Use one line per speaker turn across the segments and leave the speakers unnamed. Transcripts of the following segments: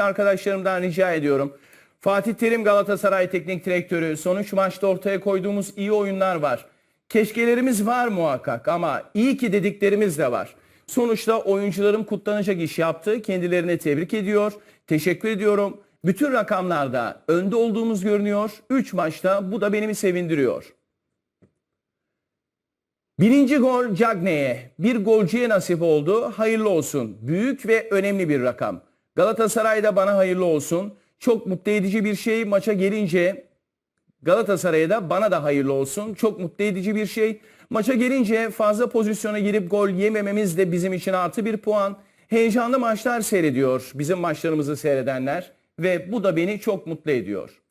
arkadaşlarımdan rica ediyorum. Fatih Terim Galatasaray Teknik Direktörü sonuç maçta ortaya koyduğumuz iyi oyunlar var. Keşkelerimiz var muhakkak ama iyi ki dediklerimiz de var. Sonuçta oyuncularım kutlanacak iş yaptı. Kendilerine tebrik ediyor. Teşekkür ediyorum. Bütün rakamlarda önde olduğumuz görünüyor. 3 maçta bu da beni sevindiriyor. Birinci gol Cagney'e. Bir golcüye nasip oldu. Hayırlı olsun. Büyük ve önemli bir rakam. Galatasaray'da bana hayırlı olsun. Çok mutlu edici bir şey. Maça gelince Galatasaray'a da bana da hayırlı olsun. Çok mutlu edici bir şey. Maça gelince fazla pozisyona girip gol yemememiz de bizim için artı bir puan. Heyecanlı maçlar seyrediyor bizim maçlarımızı seyredenler ve bu da beni çok mutlu ediyor.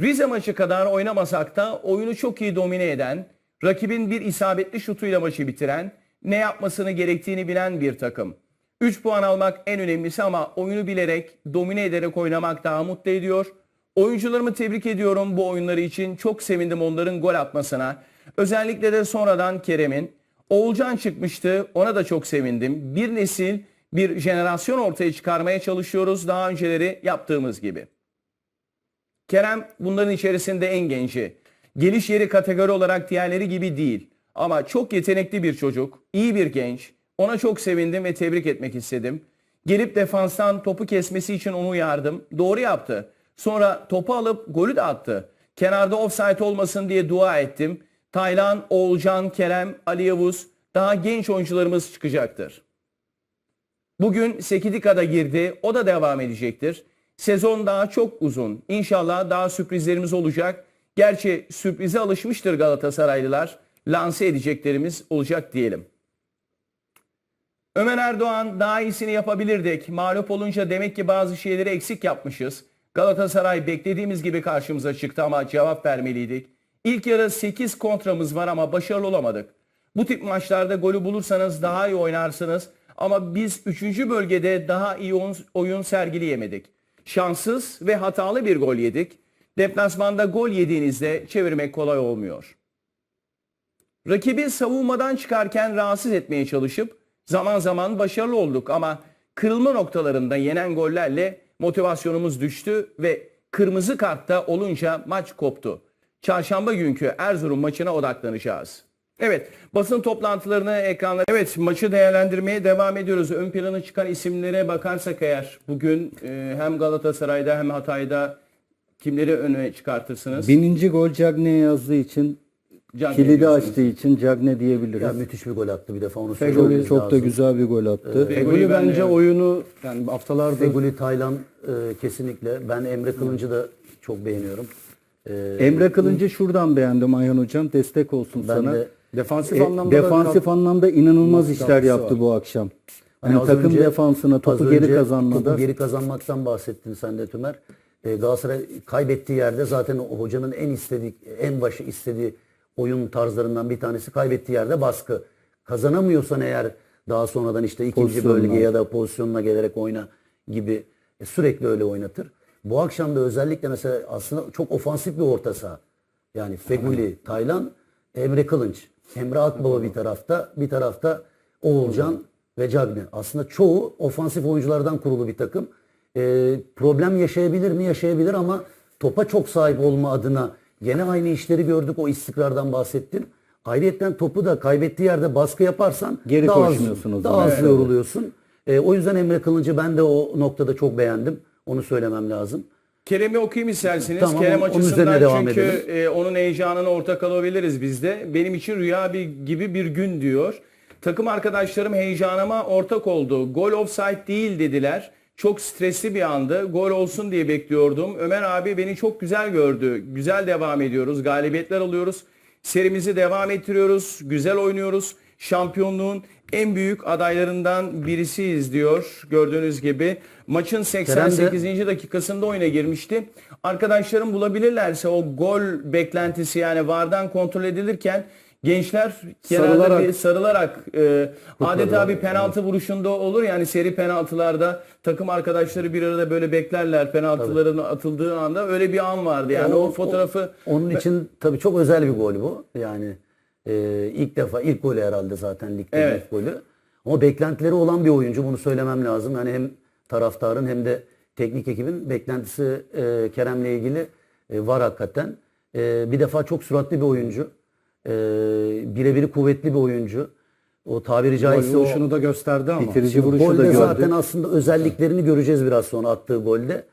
Rize maçı kadar oynamasak da oyunu çok iyi domine eden, rakibin bir isabetli şutuyla maçı bitiren, ne yapmasını gerektiğini bilen bir takım. 3 puan almak en önemlisi ama oyunu bilerek, domine ederek oynamak daha mutlu ediyor. Oyuncularımı tebrik ediyorum bu oyunları için. Çok sevindim onların gol atmasına. Özellikle de sonradan Kerem'in. Oğulcan çıkmıştı. Ona da çok sevindim. Bir nesil, bir jenerasyon ortaya çıkarmaya çalışıyoruz daha önceleri yaptığımız gibi. Kerem bunların içerisinde en genci. Geliş yeri kategori olarak diğerleri gibi değil. Ama çok yetenekli bir çocuk, iyi bir genç. Ona çok sevindim ve tebrik etmek istedim. Gelip defanstan topu kesmesi için onu uyardım. Doğru yaptı. Sonra topu alıp golü de attı. Kenarda offside olmasın diye dua ettim. Taylan, Oğulcan, Kerem, Ali Yavuz daha genç oyuncularımız çıkacaktır. Bugün Sekidika'da girdi. O da devam edecektir. Sezon daha çok uzun. İnşallah daha sürprizlerimiz olacak. Gerçi sürprize alışmıştır Galatasaraylılar. Lanse edeceklerimiz olacak diyelim. Ömer Erdoğan daha iyisini yapabilirdik. Mağlup olunca demek ki bazı şeyleri eksik yapmışız. Galatasaray beklediğimiz gibi karşımıza çıktı ama cevap vermeliydik. İlk yarı 8 kontramız var ama başarılı olamadık. Bu tip maçlarda golü bulursanız daha iyi oynarsınız. Ama biz 3. bölgede daha iyi oyun, sergileyemedik. Şanssız ve hatalı bir gol yedik. Deplasmanda gol yediğinizde çevirmek kolay olmuyor. Rakibi savunmadan çıkarken rahatsız etmeye çalışıp zaman zaman başarılı olduk ama kırılma noktalarında yenen gollerle motivasyonumuz düştü ve kırmızı kartta olunca maç koptu. Çarşamba günkü Erzurum maçına odaklanacağız. Evet, basın toplantılarını ekranlara... Evet, maçı değerlendirmeye devam ediyoruz. Ön plana çıkan isimlere bakarsak eğer bugün e, hem Galatasaray'da hem Hatay'da kimleri öne çıkartırsınız?
Bininci gol Cagney yazdığı için
Cagney
kilidi
diyorsunuz.
açtığı için Cagney diyebiliriz.
Ya müthiş bir gol attı bir defa onu
çok,
söylememiz
çok da
lazım.
güzel bir gol attı.
Ben de-
bence oyunu yani haftalardır
Feguli Taylan e, kesinlikle. Ben Emre Kılıncı da çok beğeniyorum. E,
Emre Kılıncı şuradan beğendim Ayhan Hocam. Destek olsun
ben
sana.
de
defansif
E,
anlamda da
defansif
biraz-
anlamda inanılmaz işler yaptı
var.
bu akşam.
Hani
Yani
az
takım
önce-
defansına topu geri kazanmada
Topu geri kazanmaktan bahsettin sen de Tümer. E, Galatasaray kaybettiği yerde zaten hocanın en istediği, en başı istediği oyun tarzlarından bir tanesi kaybettiği yerde baskı. Kazanamıyorsan eğer daha sonradan işte ikinci
Pozisyonlar.
bölge ya da pozisyonuna gelerek oyna gibi e, sürekli öyle oynatır. Bu akşam da özellikle mesela aslında çok ofansif bir orta saha. Yani Feguli, Taylan, Emre Kılınç. Emre Akbaba bir tarafta, bir tarafta Oğulcan ve Cagney. Aslında çoğu ofansif oyunculardan kurulu bir takım. Ee, problem yaşayabilir mi? Yaşayabilir ama topa çok sahip olma adına gene aynı işleri gördük. O istikrardan bahsettim. Ayrıyeten topu da kaybettiği yerde baskı yaparsan
Geri
daha az,
koşmuyorsun o
daha
zaman.
az
Evet.
yoruluyorsun. Ee, o yüzden Emre Kılıncı ben de o noktada çok beğendim. Onu söylemem lazım.
Kerem'i okuyayım isterseniz.
Tamam,
Kerem
onun
açısından
üzerine devam
çünkü
edelim.
e, onun heyecanına ortak olabiliriz biz de. Benim için rüya bir, gibi bir gün diyor. Takım arkadaşlarım heyecanıma ortak oldu. Gol offside değil dediler. Çok stresli bir andı. Gol olsun diye bekliyordum. Ömer abi beni çok güzel gördü. Güzel devam ediyoruz. Galibiyetler alıyoruz. Serimizi devam ettiriyoruz. Güzel oynuyoruz. Şampiyonluğun en büyük adaylarından birisiyiz diyor. Gördüğünüz gibi maçın 88. 8. dakikasında oyuna girmişti. Arkadaşlarım bulabilirlerse o gol beklentisi yani VAR'dan kontrol edilirken gençler kenarda
Sarılarak-
bir sarılarak e, adeta bir penaltı vuruşunda olur yani seri penaltılarda takım arkadaşları bir arada böyle beklerler penaltıların atıldığı anda öyle bir an vardı yani o, fotoğrafı
onun için tabii çok özel bir gol bu. Yani e, ilk defa ilk golü herhalde zaten ligde
Evet.
ilk golü. Ama beklentileri olan bir oyuncu bunu söylemem lazım. Yani hem taraftarın hem de teknik ekibin beklentisi e, Kerem'le ilgili e, var hakikaten. E, bir defa çok süratli bir oyuncu. E, birebiri kuvvetli bir oyuncu. O tabiri caizse o
Gol da gösterdi ama.
Bitirici vuruşu da
golde
gördük.
zaten aslında özelliklerini göreceğiz biraz sonra attığı golde.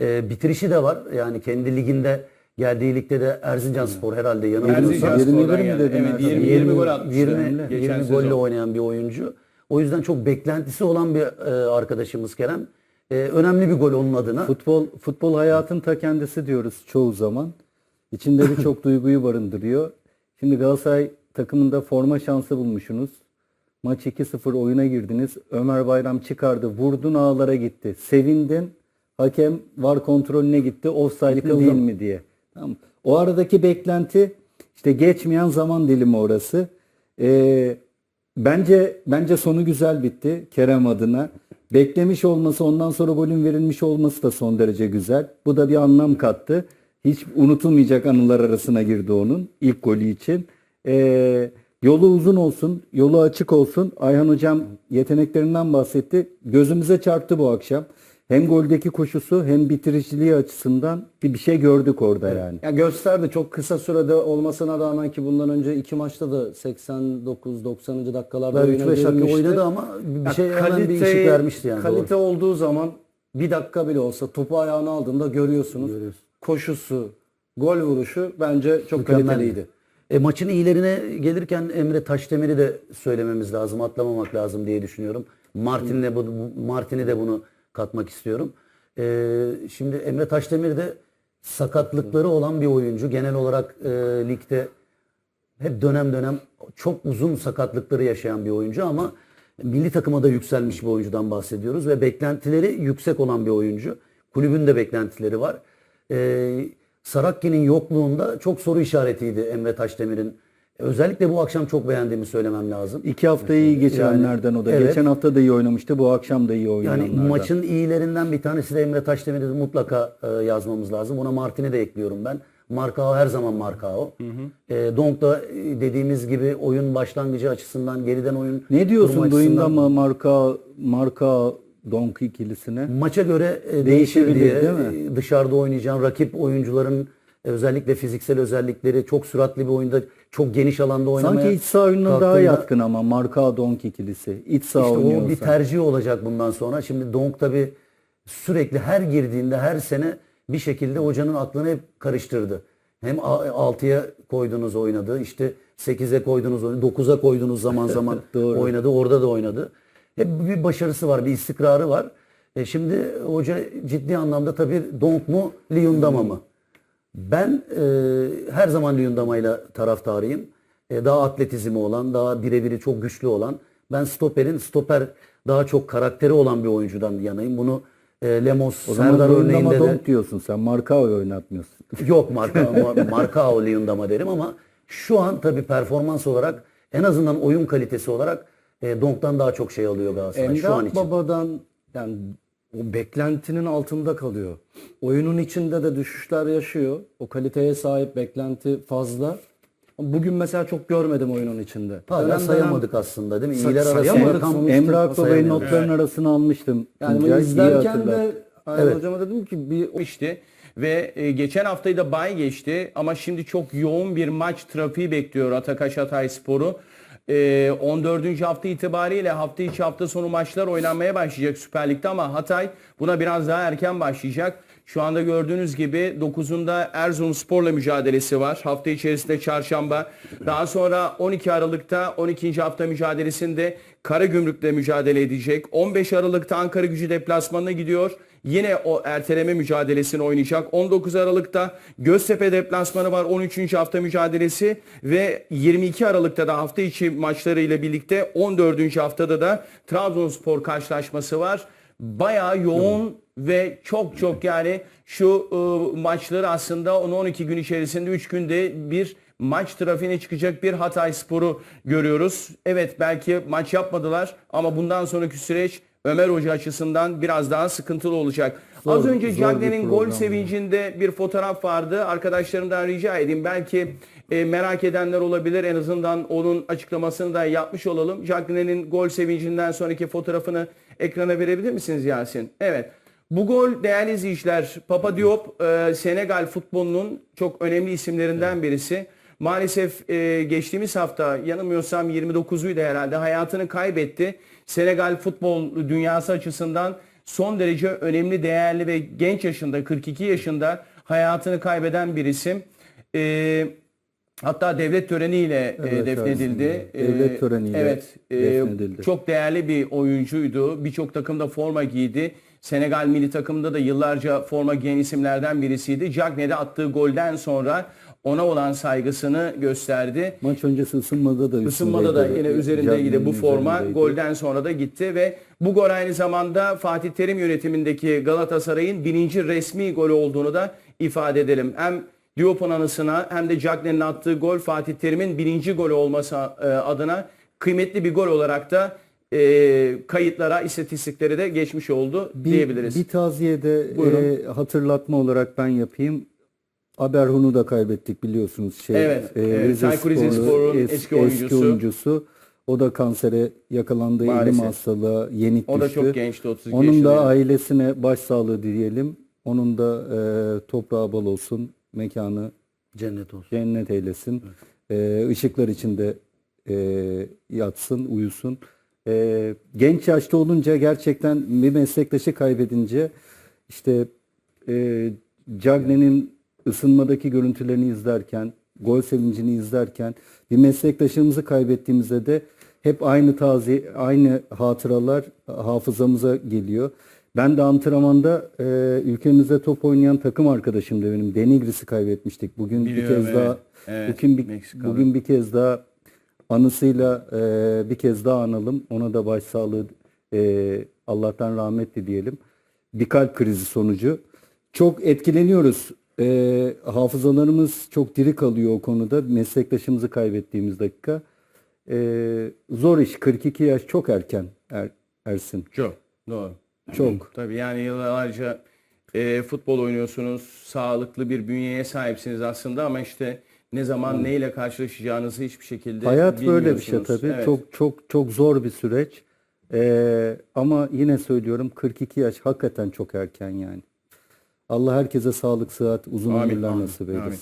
Ee, bitirişi de var. Yani kendi liginde geldiği ligde de Erzincan Spor herhalde yanılmıyorsam.
Erzincan
21
Spor'dan
mi
geldi.
dedin
Evet
Ersan?
20, 20 gol atmıştı.
20,
geçen
20
sezon.
golle oynayan bir oyuncu. O yüzden çok beklentisi olan bir e, arkadaşımız Kerem. E, önemli bir gol onun adına.
Futbol futbol hayatın ta kendisi diyoruz çoğu zaman. İçinde birçok duyguyu barındırıyor. Şimdi Galatasaray takımında forma şansı bulmuşsunuz. Maç 2-0 oyuna girdiniz. Ömer Bayram çıkardı. Vurdun ağlara gitti. Sevindin. Hakem var kontrolüne gitti. Offside mi değil mi diye. Tamam. O aradaki beklenti işte geçmeyen zaman dilimi orası. Ee, bence bence sonu güzel bitti Kerem adına. Beklemiş olması ondan sonra golün verilmiş olması da son derece güzel. Bu da bir anlam kattı. Hiç unutulmayacak anılar arasına girdi onun ilk golü için. Ee, yolu uzun olsun, yolu açık olsun. Ayhan Hocam yeteneklerinden bahsetti. Gözümüze çarptı bu akşam. Hem goldeki koşusu hem bitiriciliği açısından bir bir şey gördük orada yani.
Ya gösterdi çok kısa sürede olmasına rağmen ki bundan önce iki maçta da 89-90. dakikalarda
Daha
oyuna
3-5 dakika
girmişti.
oynadı ama bir
Ya
şey hemen bir
kalite-
ışık vermişti yani.
Kalite
Doğru.
olduğu zaman bir dakika bile olsa topu ayağına aldığında görüyorsunuz. Koşusu, gol vuruşu bence çok
Mükemmeldi.
kaliteliydi.
E, maçın iyilerine gelirken Emre Taşdemir'i de söylememiz lazım, atlamamak lazım diye düşünüyorum. Martin'le bu, bu- Martin'i de bunu katmak istiyorum. E, şimdi Emre Taşdemir de sakatlıkları olan bir oyuncu. Genel olarak e, ligde hep dönem dönem çok uzun sakatlıkları yaşayan bir oyuncu ama milli takıma da yükselmiş bir oyuncudan bahsediyoruz ve beklentileri yüksek olan bir oyuncu. Kulübün de beklentileri var. Ee, Sarakki'nin yokluğunda çok soru işaretiydi Emre Taşdemir'in. Özellikle bu akşam çok beğendiğimi söylemem lazım.
İki hafta iyi geçirenlerden
Yani,
o da.
evet.
Geçen hafta da iyi oynamıştı. Bu akşam da iyi oynayanlardan.
Yani maçın iyilerinden bir tanesi de Emre Taşdemir'i de mutlaka e, yazmamız lazım. Ona Martin'i de ekliyorum ben. Markao her zaman Markao. E, Donk da e, dediğimiz gibi oyun başlangıcı açısından geriden oyun
Ne diyorsun duyunda mı marka marka Donk ikilisine?
Maça göre e, değişir
Değişebilir,
diye
değil mi?
e, dışarıda oynayacağım rakip oyuncuların e, özellikle fiziksel özellikleri çok süratli bir oyunda çok geniş alanda oynamaya
Sanki iç saha oyununa daha yatkın ama marka Donk ikilisi. İç saha
İşte
oynuyorsa.
o bir tercih olacak bundan sonra. Şimdi Donk tabi sürekli her girdiğinde her sene bir şekilde hocanın aklını hep karıştırdı. Hem 6'ya koydunuz oynadı. işte 8'e koydunuz oynadı. 9'a koydunuz zaman zaman oynadı. Orada da oynadı. Hep bir başarısı var. Bir istikrarı var. E şimdi hoca ciddi anlamda tabii Donk mu Liyundama mı? Ben e, her zaman Liyundama'yla taraftarıyım. E, daha atletizmi olan, daha birebiri çok güçlü olan. Ben stoperin, stoper daha çok karakteri olan bir oyuncudan yanayım. Bunu e, Lemos,
o
Serdar örneğinde de...
Donk diyorsun sen. Markao'yu oynatmıyorsun.
Yok marka, Markao Liyundama derim ama şu an tabii performans olarak en azından oyun kalitesi olarak e, Donk'tan daha çok şey alıyor Galatasaray
Emre
şu an için.
Baba'dan yani o beklentinin altında kalıyor. Oyunun içinde de düşüşler yaşıyor. O kaliteye sahip beklenti fazla. Bugün mesela çok görmedim oyunun içinde.
Hala
Dönem dönem-
sayamadık aslında değil mi? İyiler arasında
sayamadık sonuçta.
Emre Akbaba'yı notların arasına almıştım.
Yani
iyi
izlerken de Ayhan
Evet.
hocama dedim ki bir
geçti ve e, geçen haftayı da bay geçti ama şimdi çok yoğun bir maç trafiği bekliyor Atakaş Hatay Sporu. E, 14. hafta itibariyle hafta içi hafta sonu maçlar oynanmaya başlayacak Süper Lig'de ama Hatay buna biraz daha erken başlayacak. Şu anda gördüğünüz gibi 9'unda Erzurumspor'la mücadelesi var. Hafta içerisinde çarşamba. Daha sonra 12 Aralık'ta 12. hafta mücadelesinde Karagümrük'le mücadele edecek. 15 Aralık'ta Ankara Gücü deplasmanına gidiyor. Yine o erteleme mücadelesini oynayacak. 19 Aralık'ta Göztepe deplasmanı var 13. hafta mücadelesi ve 22 Aralık'ta da hafta içi maçlarıyla birlikte 14. haftada da Trabzonspor karşılaşması var. Bayağı yoğun ve çok çok yani şu e, maçları aslında 10-12 gün içerisinde 3 günde bir maç trafiğine çıkacak bir Hatay Sporu görüyoruz. Evet belki maç yapmadılar ama bundan sonraki süreç Ömer Hoca açısından biraz daha sıkıntılı olacak.
Zor-
Az önce Cagney'in gol sevincinde bir fotoğraf vardı. Arkadaşlarımdan rica edeyim. Belki e, merak edenler olabilir. En azından onun açıklamasını da yapmış olalım. Cagney'in gol sevincinden sonraki fotoğrafını ekrana verebilir misiniz Yasin? Evet. Bu gol değerli izleyiciler Papa Diop e, Senegal futbolunun çok önemli isimlerinden birisi. Maalesef e, geçtiğimiz hafta yanılmıyorsam 29'uydu herhalde hayatını kaybetti. Senegal futbol dünyası açısından son derece önemli, değerli ve genç yaşında 42 yaşında hayatını kaybeden bir isim. E, hatta devlet töreniyle e,
Evet,
defnedildi.
aslında. Devlet töreniyle
evet, e,
defnedildi.
çok değerli bir oyuncuydu. Birçok takımda forma giydi. Senegal milli takımında da yıllarca forma giyen isimlerden birisiydi. Cagne'de attığı golden sonra ona olan saygısını gösterdi.
Maç öncesi ısınmada da
Isınmada da yine üzerindeydi bu forma.
üzerindeydi.
Golden sonra da gitti ve bu gol aynı zamanda Fatih Terim yönetimindeki Galatasaray'ın birinci resmi golü olduğunu da ifade edelim. Hem Diop'un anısına hem de Cagney'in attığı gol Fatih Terim'in birinci golü olması e, adına kıymetli bir gol olarak da e, kayıtlara, istatistiklere de geçmiş oldu
Bir,
diyebiliriz.
bir taziyede
Buyurun.
e, hatırlatma olarak ben yapayım. Aberhun'u da kaybettik biliyorsunuz. Şey,
Evet, evet. Çaykur Rizespor'un eski oyuncusu.
oyuncusu. O da kansere yakalandı. Elim hastalığa yenik
o da
düştü.
çok gençti 32
Onun da
yaşındaydı.
ailesine başsağlığı dileyelim. Onun da e, toprağı bol olsun. Mekanı
Cennet olsun.
cennet eylesin. E, ışıklar içinde e, yatsın, uyusun. E, genç yaşta olunca gerçekten bir meslektaşı kaybedince işte e, Cagney'in ısınmadaki görüntülerini izlerken, gol sevincini izlerken bir meslektaşımızı kaybettiğimizde de hep aynı tazi, aynı hatıralar hafızamıza geliyor. Ben de antrenmanda e, ülkemizde top oynayan takım arkadaşım da benim Denigris'i kaybetmiştik. Bugün
Biliyorum,
bir kez
evet.
daha
Evet,
bugün bir,
Meksikalı.
bugün bir kez daha anısıyla e, bir kez daha analım. Ona da başsağlığı e, Allah'tan rahmet dileyelim. Bir kalp krizi sonucu. Çok etkileniyoruz. E, hafızalarımız çok diri kalıyor o konuda. Meslektaşımızı kaybettiğimiz dakika. E, zor iş. 42 yaş çok erken er, Ersin.
Çok doğru.
Çok.
Tabii yani yıllarca e, futbol oynuyorsunuz. Sağlıklı bir bünyeye sahipsiniz aslında ama işte ne zaman neyle karşılaşacağınızı hiçbir şekilde
Hayat böyle bir şey tabii.
Evet.
Çok çok çok zor bir süreç. Ee, ama yine söylüyorum 42 yaş hakikaten çok erken yani. Allah herkese sağlık, sıhhat, uzun
Amin,
ömürler
amin,
nasip eylesin.
amin.